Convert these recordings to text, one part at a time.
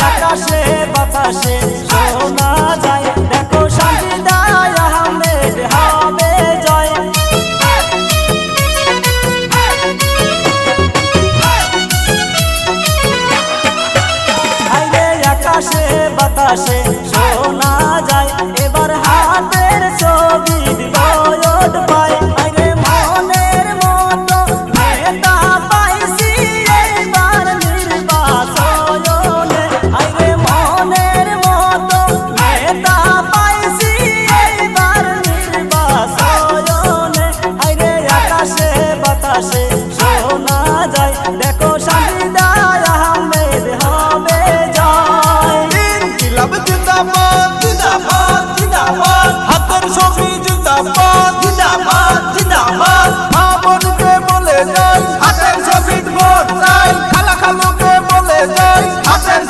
বাতাসে বাতাসে সোনা hace জিন্দাবাদ জিন্দাবাদ। মা বোনকে বলে দেয় হাসেন শফিক মোর খালা খালুকে বলে দেয় হাসেন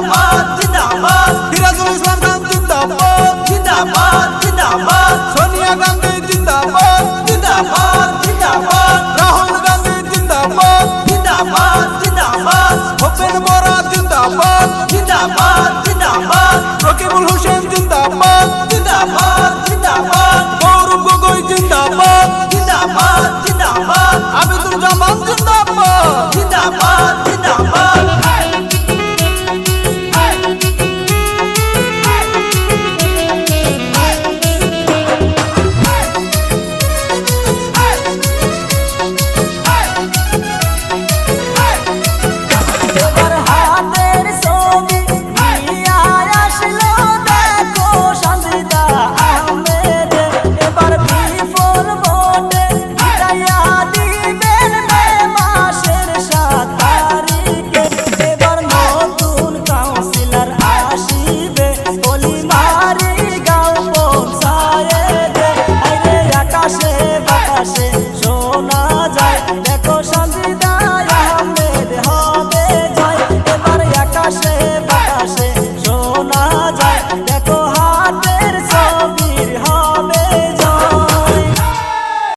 জিন্দাবাদ জিন্দাবাদ। সিরাজুল ইসলাম খান জিন্দাবাদ। জিন্দাবাদ জিন্দাবাদ। সোনিয়া গান্ধী জিন্দাবাদ। জিন্দাবাদ জিন্দাবাদ। রাহুল গান্ধী জিন্দাবাদ। জিন্দাবাদ জিন্দাবাদ। হোসেন বোরা জিন্দাবাদ। জিন্দাবাদ জিন্দাবাদ। রকিবুল হোসেন জিন্দাবাদ। জিন্দাবাদ জিন্দাবাদ। গৌরব গগৈ জিন্দাবাদ। জামান জিন্দাবাদ। জিন্দাবাদ।